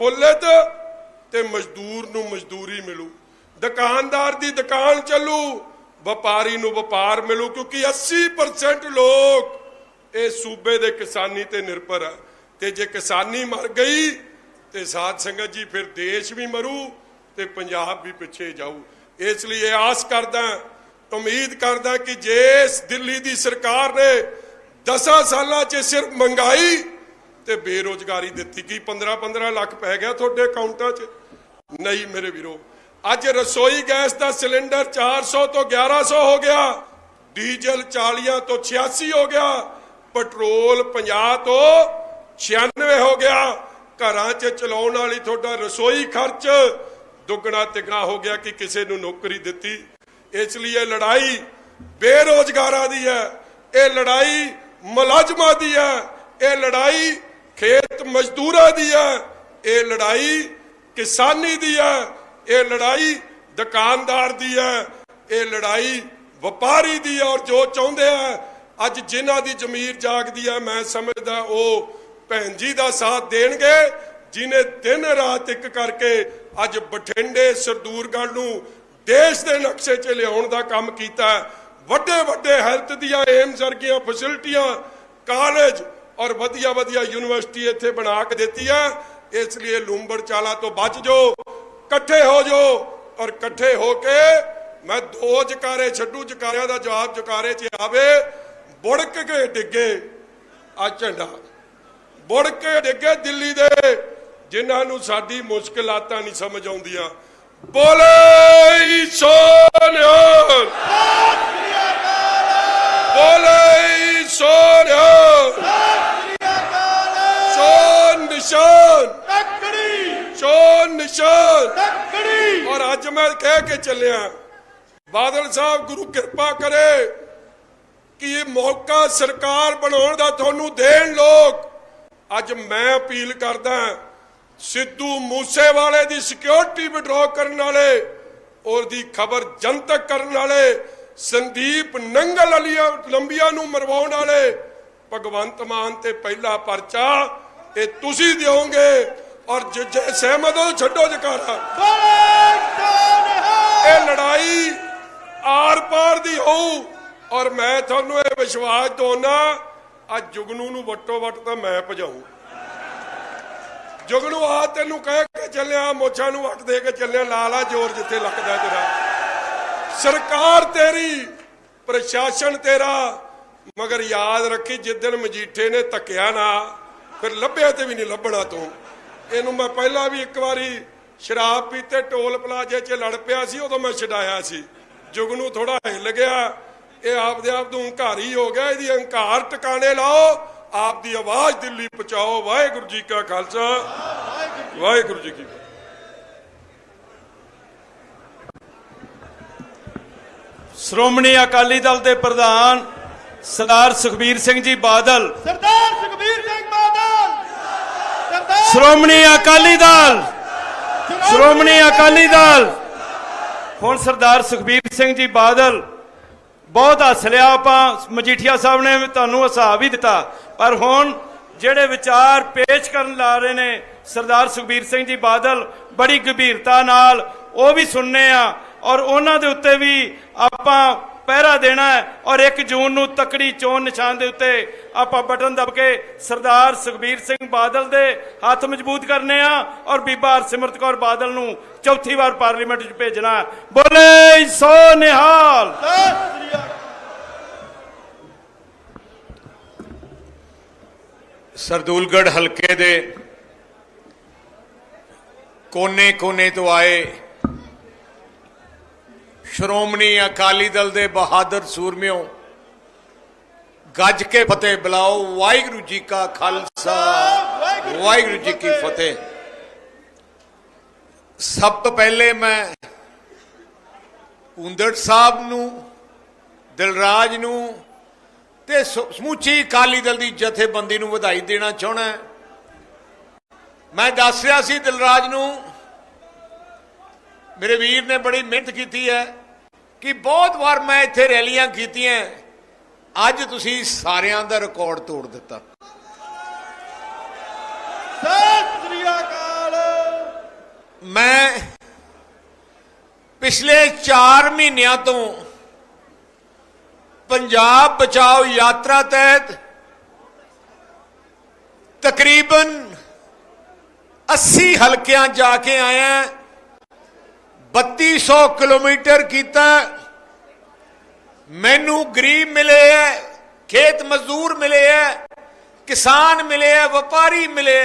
ਪ੍ਰਫੁੱਲਿਤ ਤੇ ਮਜ਼ਦੂਰ ਨੂੰ ਮਜ਼ਦੂਰੀ ਮਿਲੂ। ਦੁਕਾਨਦਾਰ ਦੀ ਦੁਕਾਨ ਚੱਲੂ, ਵਪਾਰੀ ਨੂੰ ਵਪਾਰ ਮਿਲੂ, ਕਿਉਂਕਿ 80% ਲੋਕ ਇਹ ਸੂਬੇ ਦੇ ਕਿਸਾਨੀ ਤੇ ਨਿਰਭਰ ਹੈ ਤੇ ਜੇ ਕਿਸਾਨੀ ਮਰ ਗਈ, ਤੇ ਸਾਧ ਸੰਗਤ ਜੀ ਫਿਰ ਦੇਸ਼ ਵੀ ਮਰੂ ਤੇ ਪੰਜਾਬ ਵੀ ਪਿੱਛੇ ਜਾਊ। ਇਸ ਲਈ ਇਹ ਆਸ ਕਰਦਾ, ਉਮੀਦ ਕਰਦਾ ਕਿ ਜੇ ਦਿੱਲੀ ਦੀ ਸਰਕਾਰ ਨੇ 10 ਸਾਲਾਂ 'ਚ ਸਿਰਫ ਮਹਿੰਗਾਈ ਤੇ ਬੇਰੋਜ਼ਗਾਰੀ ਦਿੱਤੀ ਕੀ 15 15 ਲੱਖ ਪੈ ਗਿਆ ਤੁਹਾਡੇ ਅਕਾਊਂਟਾਂ 'ਚ। ਨਹੀਂ ਮੇਰੇ ਵੀਰੋ, ਅੱਜ ਰਸੋਈ ਗੈਸ ਦਾ ਸਿਲੰਡਰ 400 ਤੋਂ 1100 ਹੋ ਗਿਆ। ਡੀਜ਼ਲ 40 ਤੋਂ 86 ਹੋ ਗਿਆ। ਪੈਟਰੋਲ 50 ਤੋਂ 96 ਹੋ ਗਿਆ। ਘਰਾਂ 'ਚ ਚਲਾਉਣ ਵਾਲੀ ਤੁਹਾਡਾ ਰਸੋਈ ਖਰਚ ਦੁੱਗਣਾ ਤਿਗਣਾ ਹੋ ਗਿਆ ਕਿ ਕਿਸੇ ਨੂੰ ਨੌਕਰੀ ਦਿੱਤੀ। ਇਸ ਲਈ ਇਹ ਲੜਾਈ ਬੇਰੋਜ਼ਗਾਰਾਂ ਦੀ ਹੈ। ਇਹ ਲੜਾਈ ਮੁਲਾਜ਼ਮਾਂ ਦੀ ਹੈ। ਇਹ ਲੜਾਈ ਖੇਤ ਮਜ਼ਦੂਰਾਂ ਦੀ ਹੈ ਇਹ ਲੜਾਈ ਕਿਸਾਨੀ ਦੀ ਹੈ ਇਹ ਲੜਾਈ ਦੁਕਾਨਦਾਰ ਦੀ ਹੈ ਇਹ ਲੜਾਈ ਵਪਾਰੀ ਦੀ ਹੈ ਔਰ ਜੋ ਚਾਹੁੰਦੇ ਆ, ਅੱਜ ਜਿਨ੍ਹਾਂ ਦੀ ਜ਼ਮੀਰ ਜਾਗਦੀ ਹੈ ਮੈਂ ਸਮਝਦਾ ਉਹ ਭੈਣ ਜੀ ਦਾ ਸਾਥ ਦੇਣਗੇ, ਜਿਨੇ ਦਿਨ ਰਾਤ ਇੱਕ ਕਰਕੇ ਅੱਜ ਬਠਿੰਡੇ ਸਰਦੂਰਗੜ੍ਹ ਨੂੰ ਦੇਸ਼ ਦੇ ਨਕਸ਼ੇ 'ਚ ਲਿਆਉਣ ਦਾ ਕੰਮ ਕੀਤਾ। ਵੱਡੇ ਵੱਡੇ ਹੈਲਥ ਦੀਆਂ ਏਮਸ ਵਰਗੀਆਂ ਫੈਸਿਲਿਟੀਆਂ ਕਾਲਜ ਔਰ ਵਧੀਆ ਵਧੀਆ ਯੂਨੀਵਰਸਿਟੀ ਇੱਥੇ ਬਣਾ ਕੇ ਦਿੱਤੀ ਹੈ ਇਸ ਲਈ ਲੂੰਬੜ ਚਾਲਾ ਤੋਂ ਬਚ ਜਾਓ, ਇਕੱਠੇ ਹੋ ਜਾਓ ਔਰ ਇਕੱਠੇ ਹੋ ਕੇ ਮੈਂ ਦੋ ਜਕਾਰੇ ਛੱਡੂ, ਜਕਾਰਿਆਂ ਦਾ ਜਵਾਬ ਜਕਾਰੇ 'ਚ ਆਵੇ ਬੁੜਕ ਕੇ ਡਿੱਗੇ? ਆ ਝੰਡਾ। ਬੁੜ ਕੇ ਡਿੱਗੇ ਦਿੱਲੀ ਦੇ, ਜਿਨ੍ਹਾਂ ਨੂੰ ਸਾਡੀ ਮੁਸ਼ਕਲਾਤਾਂ ਨਹੀਂ ਸਮਝ ਆਉਂਦੀਆਂ। ਬੋਲੇ ਸੋਨਿਆਲ ਬੋਲੇ ਸੋਨਿਆਲ ਨਿਸ਼ਾਨ। ਤੱਕੜੀ ਸੋਨ ਨਿਸ਼ਾਨ। ਤੱਕੜੀ ਔਰ ਅੱਜ ਮੈਂ ਕਹਿ ਕੇ ਚੱਲਿਆ ਬਾਦਲ ਸਾਹਿਬ ਗੁਰੂ ਕਿਰਪਾ ਕਰੇ ਕਿ ਇਹ ਮੌਕਾ ਸਰਕਾਰ ਬਣਾਉਣ ਦਾ ਤੁਹਾਨੂੰ ਦੇਣ ਲੋਕ। ਅੱਜ ਮੈਂ ਅਪੀਲ ਕਰਦਾ ਸਿੱਧੂ ਮੂਸੇਵਾਲੇ ਦੀ ਸਿਕਿਉਰਿਟੀ ਵਿਡਰਾਅ ਕਰਨ ਵਾਲੇ ਔਰ ਦੀ ਖਬਰ ਜਨਤਕ ਕਰਨ ਵਾਲੇ ਸੰਦੀਪ ਨੰਗਲ ਅਲੀਆਂ ਲੰਬੀਆਂ ਨੂੰ ਮਰਵਾਉਣ ਵਾਲੇ ਭਗਵੰਤ ਮਾਨ ਤੇ ਪਹਿਲਾ ਪਰਚਾ ਇਹ ਤੁਸੀਂ ਦਿਓਗੇ ਔਰ ਜੇ ਸਹਿਮਤ ਹੋ ਛੱਡੋ ਜਕਾਰਾ। ਬੋਲੇ ਇਹ ਲੜਾਈ ਆਰ ਪਾਰ ਦੀ ਹੋਊ ਔਰ ਮੈਂ ਤੁਹਾਨੂੰ ਇਹ ਵਿਸ਼ਵਾਸ ਦਵਾਉਣਾ ਅੱਜ ਜੁਗਨੂ ਨੂੰ ਵਟੋ ਵਟ ਤਾਂ ਮੈਂ ਭਜਾਉਂ ਜੁਗਨੂ, ਆ ਤੈਨੂੰ ਕਹਿ ਕੇ ਚੱਲਿਆ, ਮੋਛਾਂ ਨੂੰ ਵਟ ਦੇ ਕੇ ਚੱਲਿਆ, ਲਾਲਾ ਜ਼ੋਰ ਜਿੱਥੇ ਲੱਗਦਾ ਤੇਰਾ। ਸਰਕਾਰ ਤੇਰੀ, ਪ੍ਰਸ਼ਾਸਨ ਤੇਰਾ, ਮਗਰ ਯਾਦ ਰੱਖੀ ਜਿੱਦਣ ਮਜੀਠੇ ਨੇ ਤੱਕਿਆ ਨਾ। ਫਿਰ ਲੱਭਿਆ ਤੇ ਵੀ ਨਹੀਂ ਲੱਭਣਾ ਤੂੰ। ਇਹਨੂੰ ਮੈਂ ਪਹਿਲਾਂ ਵੀ ਇੱਕ ਵਾਰੀ ਸ਼ਰਾਬ ਪੀਤੇ ਟੋਲ ਪਲਾਜੇ 'ਚ ਲੜ ਪਿਆ ਸੀ, ਉਦੋਂ ਮੈਂ ਛਡਾਇਆ ਸੀ। ਜੁਗ ਨੂੰ ਥੋੜਾ ਹਿੱਲ ਗਿਆ। ਇਹ ਆਪਦੇ ਆਪ ਨੂੰ ਹੰਕਾਰੀ ਹੋ ਗਿਆ। ਇਹਦੀ ਹੰਕਾਰ ਟਿਕਾਣੇ ਲਾਓ। ਆਪ ਦੀ ਆਵਾਜ਼ ਦਿੱਲੀ ਪਹੁੰਚਾਓ। ਵਾਹਿਗੁਰੂ ਜੀ ਕਾ ਖਾਲਸਾ। ਵਾਹਿਗੁਰੂ ਜੀ ਕੀ ਸ਼੍ਰੋਮਣੀ ਅਕਾਲੀ ਦਲ ਦੇ ਪ੍ਰਧਾਨ ਸਰਦਾਰ ਸੁਖਬੀਰ ਸਿੰਘ ਜੀ ਬਾਦਲ ਸਰਦਾਰ ਸੁਖਬੀਰ ਸਿੰਘ ਬਾਦਲ ਸਰਦਾਰ ਸ਼੍ਰੋਮਣੀ ਅਕਾਲੀ ਦਲ ਸ਼੍ਰੋਮਣੀ ਅਕਾਲੀ ਦਲ। ਹੁਣ ਸਰਦਾਰ ਸੁਖਬੀਰ ਸਿੰਘ ਜੀ ਬਾਦਲ ਬਹੁਤ ਹੱਸ ਲਿਆ ਆਪਾਂ ਮਜੀਠੀਆ ਸਾਹਿਬ ਨੇ ਤੁਹਾਨੂੰ ਹਸਾ ਵੀ ਦਿੱਤਾ ਪਰ ਹੁਣ ਜਿਹੜੇ ਵਿਚਾਰ ਪੇਸ਼ ਕਰਨ ਲਾ ਰਹੇ ਨੇ ਸਰਦਾਰ ਸੁਖਬੀਰ ਸਿੰਘ ਜੀ ਬਾਦਲ ਬੜੀ ਗੰਭੀਰਤਾ ਨਾਲ ਉਹ ਵੀ ਸੁਣਨੇ ਆ ਔਰ ਉਹਨਾਂ ਦੇ ਉੱਤੇ ਵੀ ਆਪਾਂ ਪਹਿਰਾ ਦੇਣਾ ਔਰ 1 ਜੂਨ ਨੂੰ ਤਕੜੀ ਚੋਣ ਨਿਸ਼ਾਨ ਦੇ ਉੱਤੇ ਆਪਾਂ ਬਟਨ ਦਬ ਕੇ ਸਰਦਾਰ ਸੁਖਬੀਰ ਸਿੰਘ ਬਾਦਲ ਦੇ ਹੱਥ ਮਜ਼ਬੂਤ ਕਰਨੇ ਆ ਔਰ ਬੀਬਾ ਹਰਸਿਮਰਤ ਕੌਰ ਬਾਦਲ ਨੂੰ ਚੌਥੀ ਵਾਰ ਪਾਰਲੀਮੈਂਟ 'ਚ ਭੇਜਣਾ ਬੋਲੇ ਸੋ ਨਿਹਾਲ। ਸਰਦੂਲਗੜ ਹਲਕੇ ਦੇ ਕੋਨੇ-ਕੋਨੇ ਤੋਂ ਆਏ ਸ਼੍ਰੋਮਣੀ ਅਕਾਲੀ ਦਲ ਦੇ ਬਹਾਦਰ ਸੂਰਮਿਓ, ਗੱਜ ਕੇ ਫਤਿਹ ਬੁਲਾਓ, ਵਾਹਿਗੁਰੂ ਜੀ ਕਾ ਖਾਲਸਾ, ਵਾਹਿਗੁਰੂ ਜੀ ਕੀ ਫਤਿਹ। ਸਭ ਤੋਂ ਪਹਿਲੇ ਮੈਂ ਉਂਦੜ ਸਾਹਿਬ ਨੂੰ, ਦਿਲਰਾਜ ਨੂੰ ਤੇ ਸਮੁੱਚੀ ਅਕਾਲੀ ਦਲ ਦੀ ਜਥੇਬੰਦੀ ਨੂੰ ਵਧਾਈ ਦੇਣਾ ਚਾਹਣਾ ਮੈਂ ਦੱਸ ਰਿਹਾ ਸੀ ਦਿਲਰਾਜ ਨੂੰ, ਮੇਰੇ ਵੀਰ ਨੇ ਬੜੀ ਮਿਹਨਤ ਕੀਤੀ ਹੈ। ਕਿ ਬਹੁਤ ਵਾਰ ਮੈਂ ਇੱਥੇ ਰੈਲੀਆਂ ਕੀਤੀਆਂ ਅੱਜ ਤੁਸੀਂ ਸਾਰਿਆਂ ਦਾ ਰਿਕਾਰਡ ਤੋੜ ਦਿੱਤਾ। ਸਤਿ ਸ੍ਰੀ ਅਕਾਲ। ਮੈਂ ਪਿਛਲੇ 4 ਮਹੀਨਿਆਂ ਤੋਂ ਪੰਜਾਬ ਬਚਾਓ ਯਾਤਰਾ ਤਹਿਤ ਤਕਰੀਬਨ 80 ਹਲਕਿਆਂ ਜਾ ਕੇ ਆਇਆ। 3200 ਕਿਲੋਮੀਟਰ ਕੀਤਾ ਮੈਨੂੰ ਗਰੀਬ ਮਿਲੇ ਹੈ ਖੇਤ ਮਜ਼ਦੂਰ ਮਿਲੇ ਹੈ ਕਿਸਾਨ ਮਿਲੇ ਹੈ ਵਪਾਰੀ ਮਿਲੇ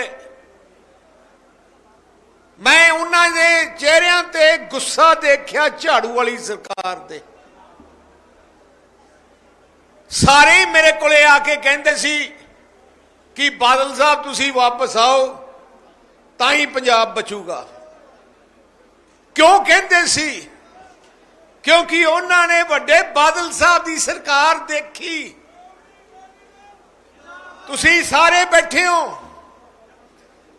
ਮੈਂ ਉਹਨਾਂ ਦੇ ਚਿਹਰਿਆਂ ਤੇ ਗੁੱਸਾ ਦੇਖਿਆ ਝਾੜੂ ਵਾਲੀ ਸਰਕਾਰ ਦੇ ਸਾਰੇ ਮੇਰੇ ਕੋਲੇ ਆ ਕੇ ਕਹਿੰਦੇ ਸੀ ਕਿ ਬਾਦਲ ਸਾਹਿਬ ਤੁਸੀਂ ਵਾਪਸ ਆਓ ਤਾਂ ਹੀ ਪੰਜਾਬ ਬਚੂਗਾ ਕਿਉਂ ਕਹਿੰਦੇ ਸੀ? ਕਿਉਂਕਿ ਉਹਨਾਂ ਨੇ ਵੱਡੇ ਬਾਦਲ ਸਾਹਿਬ ਦੀ ਸਰਕਾਰ ਦੇਖੀ। ਤੁਸੀਂ ਸਾਰੇ ਬੈਠੇ ਹੋ।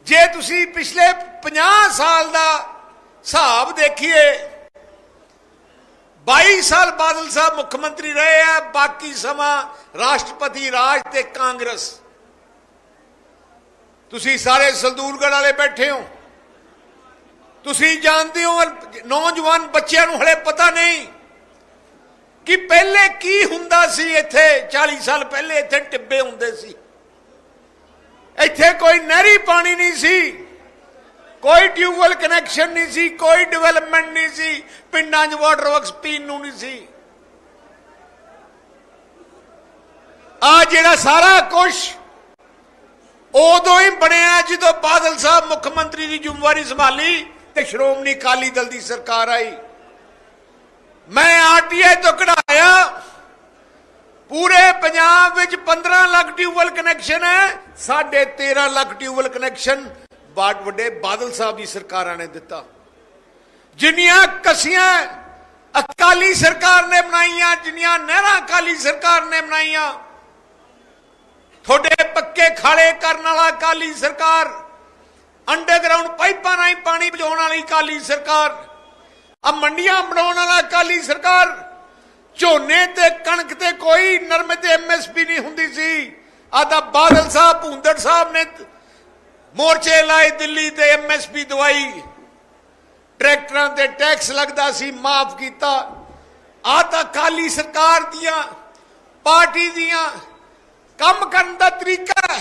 ਜੇ ਤੁਸੀਂ ਪਿਛਲੇ 50 ਸਾਲ ਦਾ ਹਿਸਾਬ ਦੇਖੀਏ 22 ਸਾਲ ਬਾਦਲ ਸਾਹਿਬ ਮੁੱਖ ਮੰਤਰੀ ਰਹੇ ਆ, ਬਾਕੀ ਸਮਾਂ ਰਾਸ਼ਟਰਪਤੀ ਰਾਜ ਤੇ ਕਾਂਗਰਸ। ਤੁਸੀਂ ਸਾਰੇ ਸੰਦੂਲਗੜ ਵਾਲੇ ਬੈਠੇ ਹੋ। ਤੁਸੀਂ ਜਾਣਦੇ ਹੋ ਨੌਜਵਾਨ ਬੱਚਿਆਂ ਨੂੰ ਹਲੇ ਪਤਾ ਨਹੀਂ ਕਿ ਪਹਿਲੇ ਕੀ ਹੁੰਦਾ ਸੀ ਇੱਥੇ 40 ਸਾਲ ਪਹਿਲੇ ਇੱਥੇ ਟਿੱਬੇ ਹੁੰਦੇ ਸੀ। ਇੱਥੇ ਕੋਈ ਨਹਿਰੀ ਪਾਣੀ ਨਹੀਂ ਸੀ, ਕੋਈ ਟਿਊਬਵੈਲ ਕਨੈਕਸ਼ਨ ਨਹੀਂ ਸੀ, ਕੋਈ ਡਿਵੈਲਪਮੈਂਟ ਨਹੀਂ ਸੀ, ਪਿੰਡਾਂ 'ਚ ਵਾਟਰ ਵਰਕਸ ਪੀਣ ਨੂੰ ਨਹੀਂ ਸੀ। ਆ ਜਿਹੜਾ ਸਾਰਾ ਕੁਝ ਉਦੋਂ ਹੀ ਬਣਿਆ ਜਦੋਂ ਬਾਦਲ ਸਾਹਿਬ ਮੁੱਖ ਮੰਤਰੀ ਦੀ ਜ਼ਿੰਮੇਵਾਰੀ ਸੰਭਾਲੀ। ਤੇ ਸ਼੍ਰੋਮਣੀ ਅਕਾਲੀ ਦਲ ਦੀ ਸਰਕਾਰ ਆਈ। ਮੈਂ ਆਰਟੀਆਈ ਤੋਂ ਕਢਾਇਆ। ਪੂਰੇ ਪੰਜਾਬ ਵਿੱਚ 15 ਲੱਖ ਟਿਊਬਵੈਲ ਕਨੈਕਸ਼ਨ ਹੈ। ਸਾਢੇ 13 ਲੱਖ ਟਿਊਬਵੈਲ ਕਨੈਕਸ਼ਨ ਬਾਟ ਵੱਡੇ ਬਾਦਲ ਸਾਹਿਬ ਦੀ ਸਰਕਾਰਾਂ ਨੇ ਦਿੱਤਾ। ਜਿੰਨੀਆਂ ਕਸੀਆਂ ਅਕਾਲੀ ਸਰਕਾਰ ਨੇ ਬਣਾਈਆਂ, ਜਿੰਨੀਆਂ ਨਹਿਰਾਂ ਅਕਾਲੀ ਸਰਕਾਰ ਨੇ ਬਣਾਈਆਂ, ਤੁਹਾਡੇ ਪੱਕੇ ਖਾਲੇ ਕਰਨ ਵਾਲਾ ਅਕਾਲੀ ਸਰਕਾਰ ਅੰਡਰਗਰਾਉਂਡ ਪਾਈਪਾਂ ਰਾਹੀਂ ਪਾਣੀ ਪਹੁੰਚਾਉਣ ਵਾਲੀ ਅਕਾਲੀ ਸਰਕਾਰ ਆ ਮੰਡੀਆਂ ਬਣਾਉਣ ਵਾਲਾ ਅਕਾਲੀ ਸਰਕਾਰ, ਝੋਨੇ ਤੇ ਕਣਕ ਤੇ ਕੋਈ ਨਰਮੇ ਤੇ ਐਮਐਸਪੀ ਨਹੀਂ ਹੁੰਦੀ ਸੀ। ਆਦਾ ਬਾਦਲ ਸਾਹਿਬ ਭੁੰਦੜ ਸਾਹਿਬ ਨੇ ਮੋਰਚੇ ਲਾਏ ਦਿੱਲੀ ਤੇ ਐਮਐਸਪੀ ਦਵਾਈ। ਟਰੈਕਟਰਾਂ ਤੇ ਟੈਕਸ ਲੱਗਦਾ ਸੀ, ਮਾਫ ਕੀਤਾ। ਆ ਤਾਂ ਕਾਲੀ ਸਰਕਾਰ ਦੀਆਂ ਪਾਰਟੀ ਦੀਆਂ ਕੰਮ ਕਰਨ ਦਾ ਤਰੀਕਾ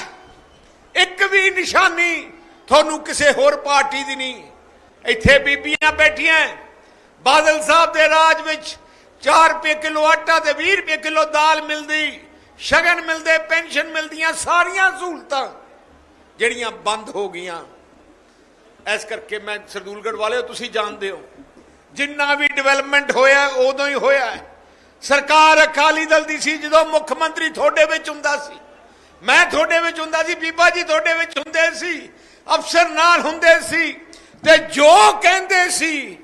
ਇੱਕ ਵੀ ਨਿਸ਼ਾਨੀ ਤੁਹਾਨੂੰ ਕਿਸੇ ਹੋਰ ਪਾਰਟੀ ਦੀ ਨਹੀਂ। ਇੱਥੇ ਬੀਬੀਆਂ ਬੈਠੀਆਂ ਬਾਦਲ ਸਾਹਿਬ ਦੇ ਰਾਜ ਵਿੱਚ 4 ਰੁਪਏ ਕਿਲੋ ਆਟਾ ਤੇ 20 ਰੁਪਏ ਕਿਲੋ ਦਾਲ ਮਿਲਦੀ। ਸ਼ਗਨ ਮਿਲਦੇ, ਪੈਨਸ਼ਨ ਮਿਲਦੀਆਂ, ਸਾਰੀਆਂ ਸਹੂਲਤਾਂ ਜਿਹੜੀਆਂ ਬੰਦ ਹੋ ਗਈਆਂ। ਇਸ ਕਰਕੇ ਮੈਂ ਸਰਦੂਲਗੜ ਵਾਲਿਓ, ਤੁਸੀਂ ਜਾਣਦੇ ਹੋ। ਜਿੰਨਾ ਵੀ ਡਿਵੈਲਪਮੈਂਟ ਹੋਇਆ, ਉਦੋਂ ਹੀ ਹੋਇਆ ਸਰਕਾਰ ਅਕਾਲੀ ਦਲ ਦੀ ਸੀ, ਜਦੋਂ ਮੁੱਖ ਮੰਤਰੀ ਤੁਹਾਡੇ ਵਿੱਚ ਹੁੰਦਾ ਸੀ। ਮੈਂ ਤੁਹਾਡੇ ਵਿੱਚ ਹੁੰਦਾ ਸੀ, ਬੀਬਾ ਜੀ ਤੁਹਾਡੇ ਵਿੱਚ ਹੁੰਦੇ ਸੀ। ਅਫਸਰ ਨਾਲ ਹੁੰਦੇ ਸੀ ਤੇ ਜੋ ਕਹਿੰਦੇ ਸੀ,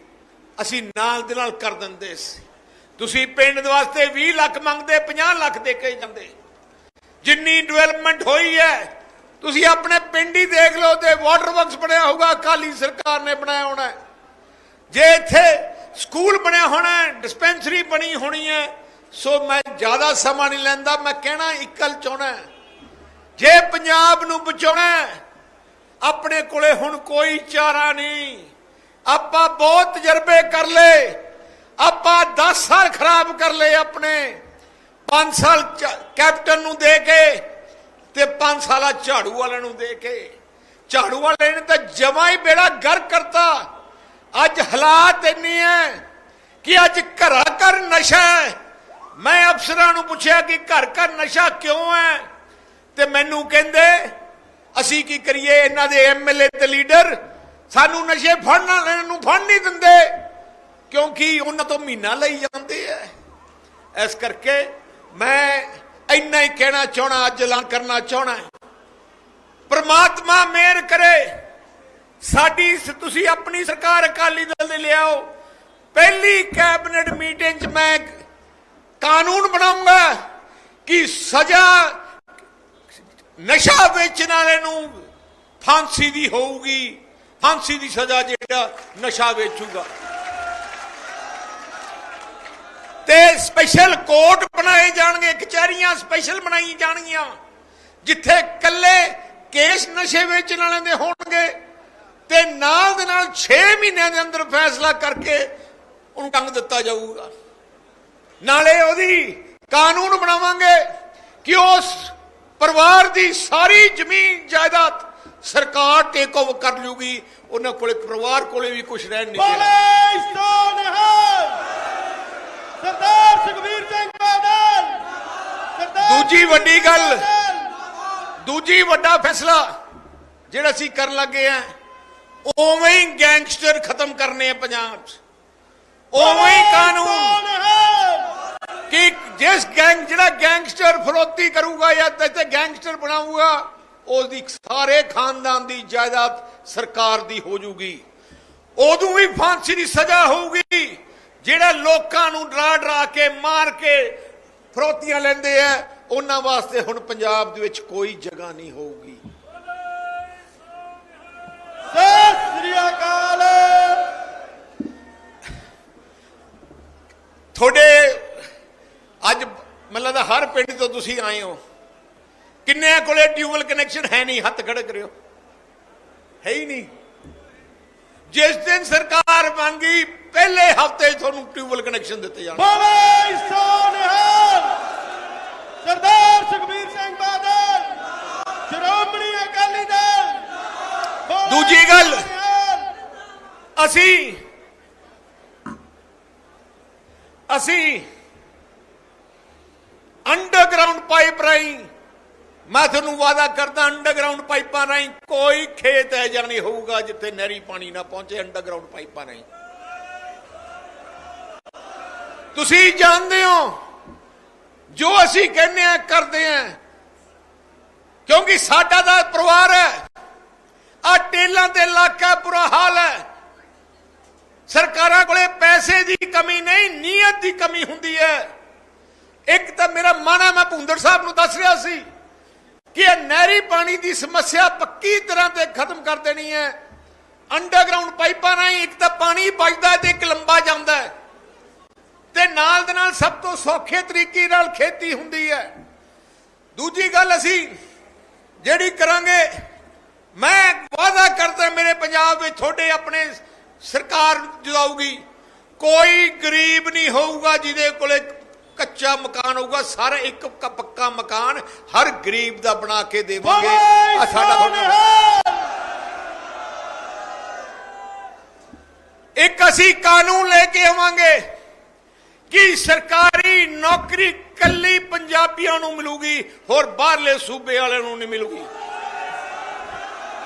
ਅਸੀਂ ਨਾਲ ਦੇ ਨਾਲ ਕਰ ਦਿੰਦੇ ਸੀ। ਤੁਸੀਂ ਪਿੰਡ ਦੇ ਵਾਸਤੇ 20 ਲੱਖ ਮੰਗਦੇ 50 ਲੱਖ ਦੇ ਕੇ ਜਾਂਦੇ। ਜਿੰਨੀ ਡਿਵੈਲਪਮੈਂਟ ਹੋਈ ਹੈ, ਤੁਸੀਂ ਆਪਣੇ ਪਿੰਡ ਹੀ ਦੇਖ ਲਓ ਤੇ ਵਾਟਰ ਵਰਕਸ ਬਣਿਆ ਹੋਊਗਾ, ਅਕਾਲੀ ਸਰਕਾਰ ਨੇ ਬਣਾਇਆ ਹੋਣਾ ਜੇ ਇੱਥੇ ਸਕੂਲ ਬਣਿਆ ਹੋਣਾ ਡਿਸਪੈਂਸਰੀ ਬਣੀ ਹੋਣੀ ਹੈ, ਸੋ ਮੈਂ ਜ਼ਿਆਦਾ ਸਮਾਂ ਨਹੀਂ ਲੈਂਦਾ, ਮੈਂ ਕਹਿਣਾ ਇਕੱਲ ਚਾਹਣਾ ਜੇ ਪੰਜਾਬ ਨੂੰ ਬਚਾਉਣਾ ਆਪਣੇ ਕੋਲੇ ਹੁਣ ਕੋਈ ਚਾਰਾ ਨਹੀਂ। ਆਪਾਂ ਬਹੁਤ ਤਜਰਬੇ ਕਰ ਲਏ। ਆਪਾਂ 10 ਸਾਲ ਖਰਾਬ ਕਰ ਲਏ ਆਪਣੇ। 5 ਸਾਲ ਕੈਪਟਨ ਨੂੰ ਦੇ ਕੇ ਤੇ 5 ਸਾਲਾ ਝਾੜੂ ਵਾਲੇ ਨੂੰ ਦੇ ਕੇ। ਝਾੜੂ ਵਾਲੇ ਨੇ ਤਾਂ ਜਮਾ ਹੀ ਬੇੜਾ ਗਰ ਕਰਤਾ। ਅੱਜ ਹਾਲਾਤ ਇੰਨੀ ਹੈ ਕਿ ਅੱਜ ਘਰਾਂ ਘਰ ਨਸ਼ਾ ਹੈ ਮੈਂ ਅਫਸਰਾਂ ਨੂੰ ਪੁੱਛਿਆ ਕਿ ਘਰ ਘਰ ਨਸ਼ਾ ਕਿਉਂ ਹੈ ਤੇ ਮੈਨੂੰ ਕਹਿੰਦੇ ਅਸੀਂ ਕੀ ਕਰੀਏ? ਇਹਨਾਂ ਦੇ ਐਮਐਲਏ ਤੇ ਲੀਡਰ ਸਾਨੂੰ ਨਸ਼ੇ ਫੜਨ ਨੂੰ ਫੜ ਨਹੀਂ ਦਿੰਦੇ, ਕਿਉਂਕਿ ਉਹਨਾਂ ਤੋਂ ਮਹੀਨਾ ਲਈ ਜਾਂਦੇ ਐ ਇਸ ਕਰਕੇ ਮੈਂ ਇੰਨਾ ਹੀ ਕਹਿਣਾ ਚਾਹਣਾ ਅੱਜ ਐਲਾਨ ਕਰਨਾ ਚਾਹਣਾ ਪ੍ਰਮਾਤਮਾ ਮਿਹਰ ਕਰੇ। ਸਾਡੀ ਤੁਸੀਂ ਆਪਣੀ ਸਰਕਾਰ ਅਕਾਲੀ ਦਲ ਦੇ ਲਿਆਓ। ਪਹਿਲੀ ਕੈਬਨਿਟ ਮੀਟਿੰਗ 'ਚ ਮੈਂ ਕਾਨੂੰਨ ਬਣਾਉਂਗਾ ਕਿ ਸਜ਼ਾ ਨਸ਼ਾ ਵੇਚਣ ਵਾਲੇ ਨੂੰ ਫਾਂਸੀ ਦੀ ਹੋਊਗੀ। ਫਾਂਸੀ ਦੀ ਸਜ਼ਾ ਜਿਹੜਾ ਨਸ਼ਾ ਵੇਚੂਗਾ। ਤੇ ਸਪੈਸ਼ਲ ਕੋਰਟ ਬਣਾਏ ਜਾਣਗੇ, ਕਚਹਿਰੀਆਂ ਸਪੈਸ਼ਲ ਬਣਾਈ ਜਾਣਗੀਆਂ, ਜਿੱਥੇ ਕੱਲੇ ਕੇਸ ਨਸ਼ੇ ਵੇਚਣ ਵਾਲਿਆਂ ਦੇ ਹੋਣਗੇ ਤੇ ਨਾਲ ਦੇ ਨਾਲ 6 ਮਹੀਨਿਆਂ ਦੇ ਅੰਦਰ ਫੈਸਲਾ ਕਰਕੇ ਉਹਨੂੰ ਟੰਗ ਦਿੱਤਾ ਜਾਊਗਾ। ਨਾਲੇ ਉਹਦੀ ਕਾਨੂੰਨ ਬਣਾਵਾਂਗੇ ਕਿ ਉਸ ਪਰਿਵਾਰ ਦੀ ਸਾਰੀ ਜ਼ਮੀਨ ਜਾਇਦਾਦ ਸਰਕਾਰ ਟੇਕ ਓਵਰ ਕਰ ਲੂਗੀ ਉਹਨਾਂ ਕੋਲੇ ਪਰਿਵਾਰ ਕੋਲੇ ਵੀ ਕੁਝ ਰਹਿਣ ਨਹੀਂ ਸਰਦਾਰ ਸੁਖਬੀਰ ਸਿੰਘ ਬਾਦਲ। ਦੂਜੀ ਵੱਡੀ ਗੱਲ। ਦੂਜੀ ਵੱਡਾ ਫੈਸਲਾ ਜਿਹੜਾ ਅਸੀਂ ਕਰਨ ਲੱਗੇ ਆ ਉਵੇਂ ਹੀ ਗੈਂਗਸਟਰ ਖਤਮ ਕਰਨੇ ਆ ਪੰਜਾਬ 'ਚ। ਉਵੇਂ ਹੀ ਕਾਨੂੰਨ। ਕਿ ਜਿਸ ਗੈਂਗ, ਜਿਹੜਾ ਗੈਂਗਸਟਰ ਫਰੋਤੀ ਕਰੂਗਾ ਜਾਂ ਤੇ ਗੈਂਗਸਟਰ ਬਣਾਊਗਾ ਉਸ ਦੀ ਸਾਰੇ ਖਾਨਦਾਨ ਦੀ ਜਾਇਦਾਦ ਸਰਕਾਰ ਦੀ ਹੋ ਜਾਊਗੀ ਉਦੋਂ ਵੀ ਫਾਂਸੀ ਦੀ ਸਜ਼ਾ ਹੋਊਗੀ। ਜਿਹੜਾ ਲੋਕਾਂ ਨੂੰ ਡਰਾ ਡਰਾ ਕੇ, ਮਾਰ ਕੇ ਫਰੋਤੀਆਂ ਲੈਂਦੇ ਆ, ਉਹਨਾਂ ਵਾਸਤੇ ਹੁਣ ਪੰਜਾਬ ਦੇ ਵਿੱਚ ਕੋਈ ਜਗ੍ਹਾ ਨਹੀਂ ਹੋਊਗੀ। ਸਤਿ ਸ੍ਰੀ ਅਕਾਲ! ਤੁਹਾਡੇ ਅੱਜ ਮੈਨੂੰ ਲੱਗਦਾ ਹਰ ਪਿੰਡ ਤੋਂ ਤੁਸੀਂ ਆਏ ਹੋ। ਕਿੰਨਿਆਂ ਕੋਲੇ ਟਿਊਬਲ ਕਨੈਕਸ਼ਨ ਹੈ ਨਹੀਂ ਹੱਥ ਖੜੇ ਕਰਿਓ। ਹੈ ਹੀ ਨਹੀਂ। ਜਿਸ ਦਿਨ ਸਰਕਾਰ ਬਣ ਗਈ ਪਹਿਲੇ ਹਫ਼ਤੇ 'ਚ ਤੁਹਾਨੂੰ ਟਿਊਬਲ ਕਨੈਕਸ਼ਨ ਦਿੱਤੇ ਜਾਣਗੇ। ਬੋਲੇ ਸੋਨਿਹਾਲ ਸਰਦਾਰ ਸੁਖਬੀਰ ਸਿੰਘ ਬਾਦਲ। ਸ਼੍ਰੋਮਣੀ ਅਕਾਲੀ ਦਲ। ਬੋਲੇ ਦੂਜੀ ਗੱਲ। ਸੋਨਿਹਾਲ, ਅਸੀਂ ਅਸੀਂ ਅੰਡਰਗਰਾਉਂਡ ਪਾਈਪ ਰਾਹੀਂ। ਮੈਂ ਤੁਹਾਨੂੰ ਵਾਅਦਾ ਕਰਦਾ ਅੰਡਰਗਰਾਉਂਡ ਪਾਈਪਾਂ ਰਾਹੀਂ ਕੋਈ ਖੇਤ ਹੈ ਜਾਂ ਨਹੀਂ ਹੋਊਗਾ ਜਿੱਥੇ ਨਹਿਰੀ ਪਾਣੀ ਨਾ ਪਹੁੰਚੇ ਅੰਡਰਗਰਾਉਂਡ ਪਾਈਪਾਂ ਰਾਹੀਂ। ਤੁਸੀਂ ਜਾਣਦੇ ਹੋ, ਜੋ ਅਸੀਂ ਕਹਿੰਦੇ ਆ ਕਰਦੇ ਆ ਕਿਉਂਕਿ ਸਾਡਾ ਦਾ ਪਰਿਵਾਰ ਹੈ। ਆ ਟੇਲਾਂ ਤੇ ਇਲਾਕਾ ਬੁਰਾ ਹਾਲ ਹੈ। ਸਰਕਾਰਾਂ ਕੋਲੇ ਪੈਸੇ ਦੀ ਕਮੀ ਨਹੀਂ, ਨੀਅਤ ਦੀ ਕਮੀ ਹੁੰਦੀ ਹੈ। ਇੱਕ ਤਾਂ ਮੇਰਾ ਮਨ ਹੈ ਮੈਂ ਭੁੰਦਰ ਸਾਹਿਬ ਨੂੰ ਦੱਸ ਰਿਹਾ ਸੀ ਕਿ ਇਹ ਨਹਿਰੀ ਪਾਣੀ ਦੀ ਸਮੱਸਿਆ ਪੱਕੀ ਤਰ੍ਹਾਂ ਤੇ ਖਤਮ ਕਰ ਦੇਣੀ ਹੈ। ਅੰਡਰਗਰਾਉਂਡ ਪਾਈਪਾਂ ਰਾਹੀਂ ਇੱਕ ਤਾਂ ਪਾਣੀ ਬਚਦਾ ਤੇ ਇੱਕ ਲੰਬਾ ਜਾਂਦਾ ਹੈ। ਤੇ ਨਾਲ ਦੇ ਨਾਲ ਸਭ ਤੋਂ ਸੌਖੇ ਤਰੀਕੇ ਨਾਲ ਖੇਤੀ ਹੁੰਦੀ ਹੈ। ਦੂਜੀ ਗੱਲ ਅਸੀਂ ਜਿਹੜੀ ਕਰਾਂਗੇ, ਮੈਂ ਵਾਅਦਾ ਕਰਦਾ ਮੇਰੇ ਪੰਜਾਬ ਵਿੱਚ ਤੁਹਾਡੇ ਆਪਣੇ ਸਰਕਾਰ ਜਦਾਊਗੀ ਕੋਈ ਗਰੀਬ ਨਹੀਂ ਹੋਊਗਾ ਜਿਹਦੇ ਕੋਲੇ ਕੱਚਾ ਮਕਾਨ ਹੋਊਗਾ ਸਾਰਾ ਇੱਕ ਪੱਕਾ ਮਕਾਨ ਹਰ ਗਰੀਬ ਦਾ ਬਣਾ ਕੇ ਦੇਵਾਂਗੇ। ਆ ਸਾਡਾ ਸੋਨਿਹਾਲ, ਇੱਕ ਅਸੀਂ ਕਾਨੂੰਨ ਲੈ ਕੇ ਆਵਾਂਗੇ ਕਿ ਸਰਕਾਰੀ ਨੌਕਰੀ ਕੱਲੀ ਪੰਜਾਬੀਆਂ ਨੂੰ ਮਿਲੂਗੀ ਹੋਰ ਬਾਹਰਲੇ ਸੂਬੇ ਵਾਲਿਆਂ ਨੂੰ ਨਹੀਂ ਮਿਲੂਗੀ।